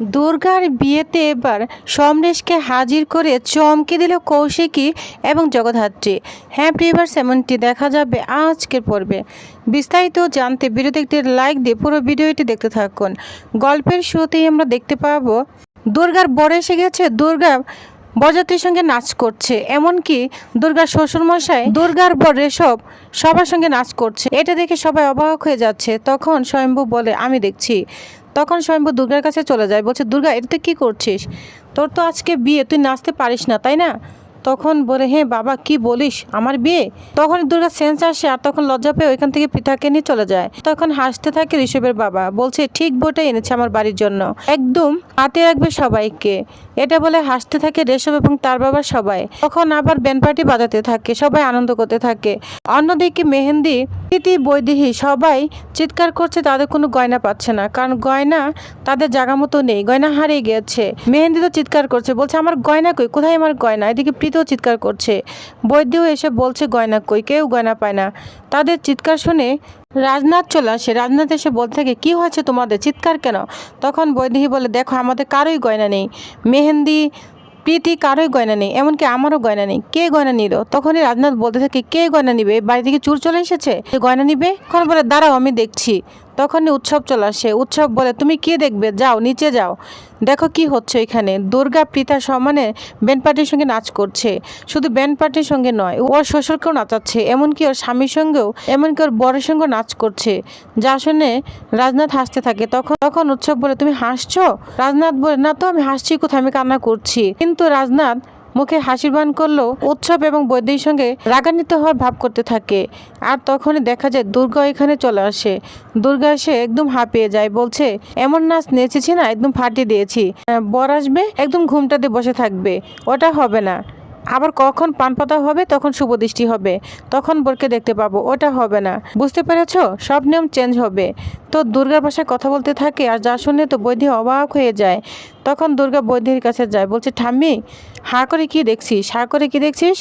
দুর্গার বিয়েতে এবার সমরেশকে হাজির করে চমকে দিল কৌশিকী এবং জগদ্ধাত্রী। হ্যাঁ প্রিভার্স সেমনটি দেখা যাবে আজকের পর্বে। বিস্তারিত জানতে একটি লাইক দিয়ে পুরো ভিডিওটি দেখতে থাকুন। গল্পের শুরুতেই আমরা দেখতে পাবো, দুর্গার বর এসে গেছে, দুর্গা বরযাত্রীর সঙ্গে নাচ করছে। এমনকি দুর্গার শ্বশুরমশাই দুর্গার বর রেশব সবার সঙ্গে নাচ করছে। এটা দেখে সবাই অবাক হয়ে যাচ্ছে। তখন স্বয়ম্ভু বলে, আমি দেখছি। তখন স্বয়ম্ভু দুর্গার কাছে চলে যায়, বলছে, দুর্গা এটা তুই কী করছিস? তোর তো আজকে বিয়ে, তুই নাচতে পারিস না, তাই না? তখন বলে হ্যাঁ বাবা, কি বলিস? আমার বিয়ে? তখন দুর্গা সেন্স আসে আর তখন লজ্জা পেয়ে ওইখান থেকে পিতাকে নিয়ে চলে যায়। তখন হাসতে থাকে ঋষভের বাবা, বলছে, ঠিক বইটাই এনেছে আমার বাড়ির জন্য। একদম হাতে রাখবে সবাইকে। এটা বলে হাসতে থাকে রেশব এবং তার বাবা সবাই। তখন আবার ব্যান্ড পার্টি বাজাতে থাকে, সবাই আনন্দ করতে থাকে। অন্যদিকে মেহেন্দি প্রীতি, বৈদেহী সবাই চিৎকার করছে তাদের কোনো গয়না পাচ্ছে না। কারণ গয়না তাদের জায়গা মতো নেই, গয়না হারিয়ে গিয়েছে মেহেন্দি তো চিৎকার করছে, বলছে, আমার গয়না কই? কোথায় আমার গয়না? এদিকে প্রীতিও চিৎকার করছে। বৈদ্যও এসে বলছে, গয়না কই? কেউ গয়না পায় না। তাদের চিৎকার শুনে রাজনাথ চলে আসে। রাজনাথ এসে বলতে থাকে, কী হয়েছে তোমাদের? চিৎকার কেন? তখন বৈদেহী বলে, দেখো, আমাদের কারোই গয়না নেই। মেহেন্দি প্রীতি কারোই গয়না নেই, এমনকি আমারও গয়না নেই। কে গয়না নিল? তখনই রাজনাথ বলতে থাকে, কে গয়না নিবে? বাড়ি থেকে চুর চলে এসেছে? গয়না নিবে? তখন বলে দাঁড়াও, আমি দেখছি। তখনই উৎসব চলে আসে। উৎসব বলে, তুমি কি দেখবে? যাও, নিচে যাও। দেখো কি হচ্ছে এখানে। দুর্গা প্রীতার সমানে ব্যান্ড পার্টির সঙ্গে নাচ করছে। শুধু ব্যান্ড পার্টির সঙ্গে নয়, ওর শ্বশুরকেও নাচাচ্ছে। এমনকি ওর স্বামীর সঙ্গেও, এমনকি ওর বরের সঙ্গেও নাচ করছে। যা শুনে রাজনাথ হাসতে থাকে। তখন তখন উৎসব বলে, তুমি হাসছো? রাজনাথ বলে, না তো, আমি হাসছি কোথায়? আমি কান্না করছি। কিন্তু রাজনাথ মুখে হাসির বান করলেও উৎসব এবং বৈদ্যের সঙ্গে রাগান্বিত হওয়ার ভাব করতে থাকে। আর তখনই দেখা যায় দুর্গা এখানে চলে আসে। দুর্গা এসে একদম হাঁপিয়ে যায়, বলছে, এমন নাচ নেচেছি না, একদম ফাটিয়ে দিয়েছি। বর আসবে, একদম ঘুমটাতে বসে থাকবে। ওটা হবে না। আবার কখন পান পাতা হবে, তখন শুভ দৃষ্টি হবে। তখন বরকে দেখতে পাবো, ওটা হবে না। বুঝতে পেরেছ? সব নিয়ম চেঞ্জ হবে। তো দুর্গার ভাষায় কথা বলতে থাকে আর যা শুনে তো বৈধি অবাক হয়ে যায়। তখন দুর্গা বৈধির কাছে যায়, বলছে, ঠাম্মি, হা করে কি দেখছিস? হা করে কি দেখছিস?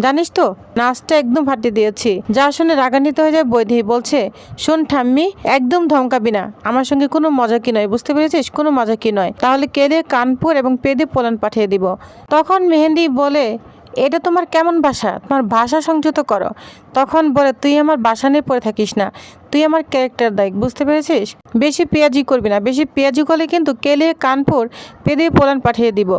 জানিস তো, নাচটা একদম ফাটিয়ে দিয়েছি। যা শুনে রাগান্বিত হয়ে যায় বৈধি, বলছে, শোন ঠাম্মি, একদম ধমকাবি না। আমার সঙ্গে কোনো মজা কি নয়, বুঝতে পেরেছিস? কোনো মজা কি নয়। তাহলে কেঁদে কানপুর এবং পেদে পোলান পাঠিয়ে দিব। তখন মেহেন্দি বলে, এটা তোমার কেমন ভাষা তোমার ভাষা সংযত করো। তখন বলে, তুই আমার বাসা নিয়ে পড়ে থাকিস না। তুই আমার ক্যারেক্টার দেখ, বুঝতে পেরেছিস? বেশি পেঁয়াজি করবি না, বেশি পেঁয়াজি করলে কিন্তু কেলে কানপুর পেদে পোলান পাঠিয়ে দিব।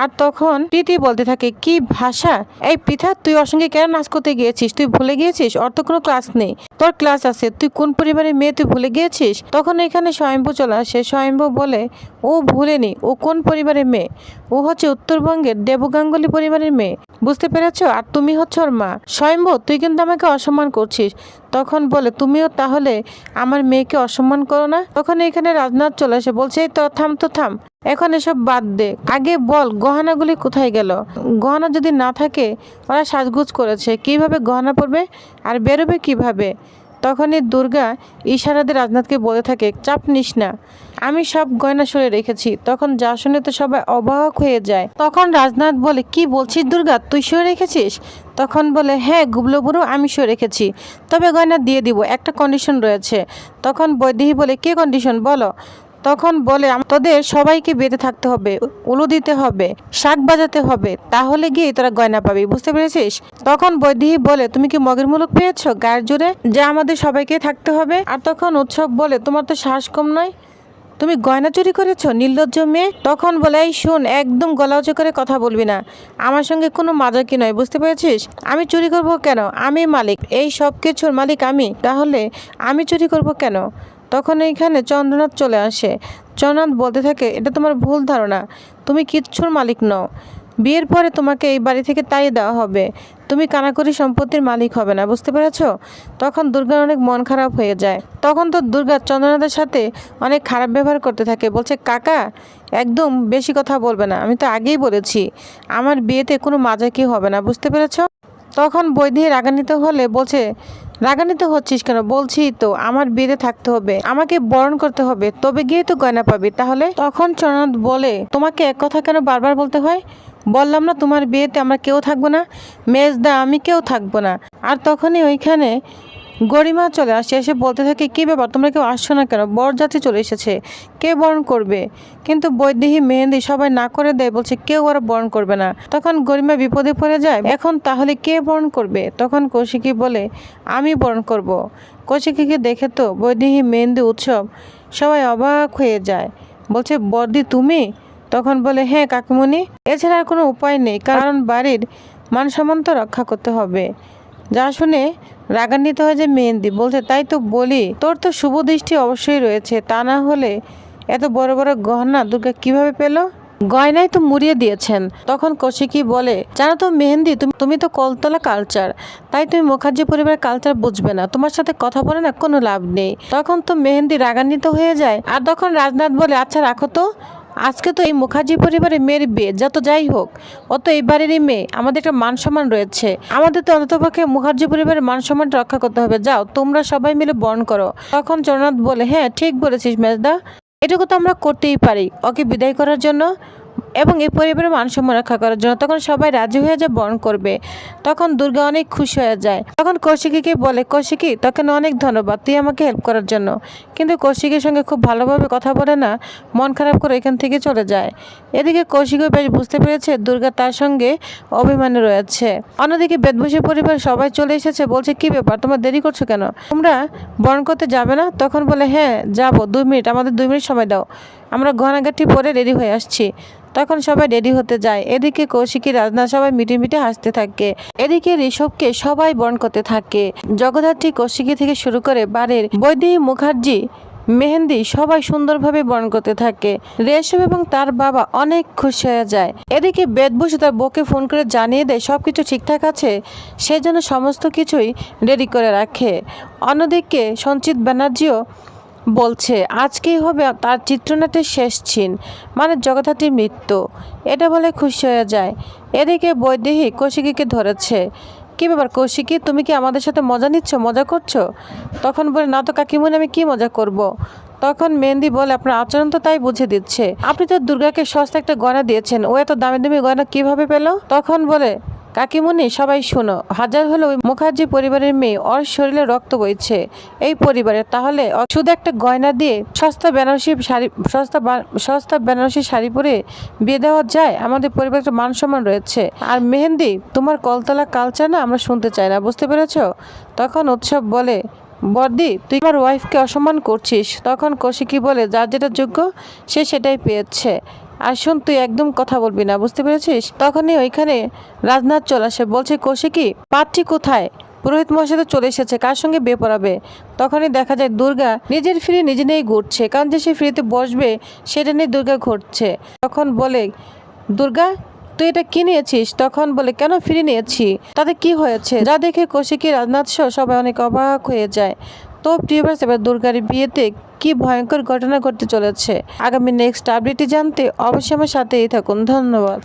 আর তখন প্রীতি বলতে থাকে, কি ভাষা? এই পিঠা তুই ওর সঙ্গে কেন নাচ করতে গিয়েছিস? তুই ভুলে গিয়েছিস? ওর তো কোনো ক্লাস নেই। তোর ক্লাস আছে, তুই কোন পরিবারের মেয়ে তুই ভুলে গিয়েছিস? তখন এখানে স্বয়ম্ভু চলে আসে। স্বয়ম্ভু বলে, ও ভুলেনি, ও কোন পরিবারের মেয়ে? ও হচ্ছে উত্তরবঙ্গের দেবগাঙ্গুলি পরিবারের মেয়ে, বুঝতে পেরেছ? আর তুমি হচ্ছে ওর মা। স্বয়ম্ভু, তুই কিন্তু আমাকে অসম্মান করছিস। তখন বলে, তুমিও তাহলে আমার মেয়েকে অসম্মান করো না? তখন এখানে রাজনাথ চলে আসে, বলছে, এই তো, থাম তো, থাম। এখন এসব বাদ দে। আগে বল, গহনাগুলি কোথায় গেল? গহনা যদি না থাকে, ওরা সাজগুজ করেছে। কীভাবে গহনা পরবে? আর বেরোবে কীভাবে? তখনই দুর্গা ইশারাদে রাজনাথকে বলে থাকে, চাপ নিস না। আমি সব গয়না সরে রেখেছি তখন যা শুনে তো সবাই অবাক হয়ে যায়। তখন রাজনাথ বলে, কি বলছিস দুর্গা? তুই সরে রেখেছিস? তখন বলে হ্যাঁ গুবলো বুড়ো আমি সরে রেখেছি। তবে গয়না দিয়ে দিব, একটা কন্ডিশন রয়েছে। তখন বৈদেহী বলে, কে কন্ডিশন বলো। তখন বলে তোদের সবাইকে বেঁধে থাকতে হবে, উলু দিতে হবে, শাক বাজাতে হবে, তাহলে গিয়ে তোরা গয়না পাবি, বুঝতে পেরেছিস? তখন বৈদেহী বলে, তুমি কি মগের মুলুক পেয়েছ, গায়ের জোরে? যে আমাদের সবাইকে থাকতে হবে। আর তখন উৎসব বলে, তোমার তো শ্বাস কম নয়? তুমি গয়না চুরি করেছ, নির্লজ্জ মেয়ে? তখন বলে, এই শোন, একদম গলা উঁচু করে কথা বলবি না। আমার সঙ্গে কোনো মাজাকি নয়, বুঝতে পেরেছিস? আমি চুরি করব কেন? আমি মালিক, এই সব কিছুর মালিক আমি, তাহলে আমি চুরি করব কেন? তখন এইখানে চন্দ্রনাথ চলে আসে। চন্দ্রনাথ বলতে থাকে, এটা তোমার ভুল ধারণা। তুমি কিচ্ছুর মালিক নও। বিয়ের পরে তোমাকে এই বাড়ি থেকে তাড়িয়ে দেওয়া হবে। তুমি কানাকড়ি সম্পত্তির মালিক হবে না, বুঝতে পেরেছ? তখন দুর্গার অনেক মন খারাপ হয়ে যায়। তখন তো দুর্গা চন্দ্রনাথের সাথে অনেক খারাপ ব্যবহার করতে থাকে। বলছে, কাকা, একদম বেশি কথা বলবে না। আমি তো আগেই বলেছি, আমার বিয়েতে কোনো মাজাকি হবে না, বুঝতে পেরেছ? তখন বৈদেহী রাগান্বিত হলে বলছে রাগান্বিত হচ্ছিস কেন? বলছি তো, আমার বিয়েতে থাকতে হবে। আমাকে বরণ করতে হবে। তবে গিয়ে তো গয়না পাবি। তাহলে তখন চরণাথ বলে, তোমাকে এক কথা কেন বারবার বলতে হয়? বললাম না, তোমার বিয়েতে আমরা কেউ থাকব না। মেজদা, আমি কেউ থাকব না। আর তখনই ওইখানে গরিমা চলে আসে এসে বলতে থাকে, কী ব্যাপার? তোমরা কেউ আসছো না কেন? বরযাত্রী চলে এসেছে। কে বরণ করবে? কিন্তু বৈদেহী মেহেন্দি সবাই না করে দেয়, বলছে, কেউ ওরা বরণ করবে না। তখন গরিমা বিপদে পড়ে যায়, এখন তাহলে কে বরণ করবে? তখন কৌশিকী বলে, আমি বরণ করব। কৌশিকীকে দেখে তো বৈদেহী মেহেন্দি উৎসব সবাই অবাক হয়ে যায়। বলছে, বর্দি তুমি? তখন বলে হ্যাঁ কাকিমণি। এছাড়া আর কোনো উপায় নেই, কারণ বাড়ির মান সম্মান তো রক্ষা করতে হবে। যা শুনে রাগান্বিত হয়ে যে মেহেন্দি। বলছে, তাই তো বলি, তোর তো শুভ দৃষ্টি অবশ্যই রয়েছে। তা না হলে এত বড় বড় গহনা দুর্গা কীভাবে পেল? গয়নায় তো মুড়িয়ে দিয়েছেন। তখন কৌশিকী বলে, জানো তো মেহেন্দি, তুমি তুমি তো কলতলা কালচার তাই তুমি মুখার্জি পরিবারের কালচার বুঝবে না। তোমার সাথে কথা বলে না কোনো লাভ নেই। তখন তো মেহেন্দি রাগান্বিত হয়ে যায়। আর তখন রাজনাথ বলে আচ্ছা রাখো তো। আজকে তো এই মুখার্জি পরিবারের মেয়ের বিয়ে যত যাই হোক। অত এই বাড়িরই মেয়ে, আমাদের একটা মান সম্মান রয়েছে। আমাদের তো অন্ততপক্ষে মুখার্জি পরিবারের মান সম্মান রক্ষা করতে হবে। যাও, তোমরা সবাই মিলে বরণ করো। তখন জগন্নাথ বলে হ্যাঁ ঠিক বলেছিস মেজদা। এটুকু তো আমরা করতেই পারি। ওকে বিদায় করার জন্য এবং এই পরিবারের মান সম্মান রক্ষা করার জন্য তখন সবাই রাজি হয়ে যায়, বরণ করবে। তখন দুর্গা অনেক খুশি হয়ে যায়। তখন কৌশিকীকে বলে, কৌশিকী, তোকে না অনেক ধন্যবাদ, তুই আমাকে হেল্প করার জন্য। কিন্তু কৌশিকীর সঙ্গে খুব ভালোভাবে কথা বলে না, মন খারাপ করে এখান থেকে চলে যায়। এদিকে কৌশিকও বেশ বুঝতে পেরেছে দুর্গা তার সঙ্গে অভিমানে রয়েছে। অন্যদিকে বেদবসী পরিবার সবাই চলে এসেছে, বলছে, কি ব্যাপার, তোমরা দেরি করছ কেন? তোমরা বরণ করতে যাবে না? তখন বলে হ্যাঁ যাব। দুই মিনিট, আমাদের দুই মিনিট সময় দাও। আমরা গহনাগাঠি পরে রেডি হয়ে আসছি। তখন সবাই রেডি হতে যায়। এদিকে কৌশিকী, রাজনা সবাই মিটে মিটে হাসতে থাকে। এদিকে ঋষভকে সবাই বরণ করতে থাকে। জগদ্ধাত্রী কৌশিকী থেকে শুরু করে বাড়ির বৈদেহী মুখার্জি, মেহেন্দি সবাই সুন্দরভাবে বরণ করতে থাকে। রেশম এবং তার বাবা অনেক খুশি হয়ে যায়। এদিকে বেদবসু তার বউকে ফোন করে জানিয়ে দেয় সব কিছু ঠিকঠাক আছে? সেই জন্য সমস্ত কিছুই রেডি করে রাখে। অন্যদিকে সঞ্চিত ব্যানার্জিও বলছে, আজকেই হবে তার চিত্রনাট্যের শেষ ছিন মানে জগদ্ধাত্রীর মৃত্যু। এটা বলে খুশি হয়ে যায়। এদিকে বৈদেহী কৌশিকীকে ধরেছে, কি ব্যাপার কৌশিকী, তুমি কি আমাদের সাথে মজা নিচ্ছ, মজা করছ? তখন বলে, না তো কাকিমনি, আমি কি মজা করব। তখন মেহেন্দি বলে, আপনার আচরণ তো তাই বুঝে দিচ্ছে। আপনি তো দুর্গাকে সস্তা একটা গয়না দিয়েছেন, ও এত দামি দামি গয়না কীভাবে পেল? তখন বলে কাকিমুনি, সবাই শোনো, হাজার হলো ওই মুখার্জি পরিবারের মেয়ে, ওর শরীরে রক্ত বইছে। এই পরিবারে তাহলে শুধু একটা গয়না দিয়ে সস্তা বেনারসি শাড়ি, সস্তা সস্তা বেনারসি শাড়ি পরে বিয়ে দেওয়া যায়? আমাদের পরিবারের একটা মান সম্মান রয়েছে। আর মেহেন্দি, তোমার কলতলা কালচার না আমরা শুনতে চাই না, বুঝতে পেরেছ? তখন উৎসব বলে, বর্দি, তুই আমার ওয়াইফকে অসম্মান করছিস। তখন কৌশিকী বলে, যার যেটা যোগ্য, সে সেটাই পেয়েছে। আর শোন, তুই একদম কথা বলবি না, বুঝতে পেরেছিস? তখনই ওইখানে রাজনাথ চলে আসে, বলছে, কৌশিকী, পাত্রী কোথায়? পুরোহিত মহাশয় তো চলে এসেছে, কার সঙ্গে বিয়ে পড়াবে? তখনই দেখা যায় দুর্গা নিজের ফ্রি নিজে নিয়েই ঘুরছে, কারণ যে সে ফ্রিতে বসবে, সেটা নিয়ে দুর্গা ঘুরছে। তখন বলে, দুর্গা, তুই এটা কি নিয়েছিস? তখন বলে, কেন ফিরে নিয়েছি? তাতে কি হয়েছে? যা দেখে কৌশিকী রাজনাথ সহ সবাই অনেক অবাক হয়ে যায়। তো প্রিয়বাস এবার দুর্গার বিয়েতে কি ভয়ঙ্কর ঘটনা ঘটতে চলেছে। আগামী নেক্সট আপডেটটি জানতে অবশ্যই আমার সাথেই থাকুন। ধন্যবাদ।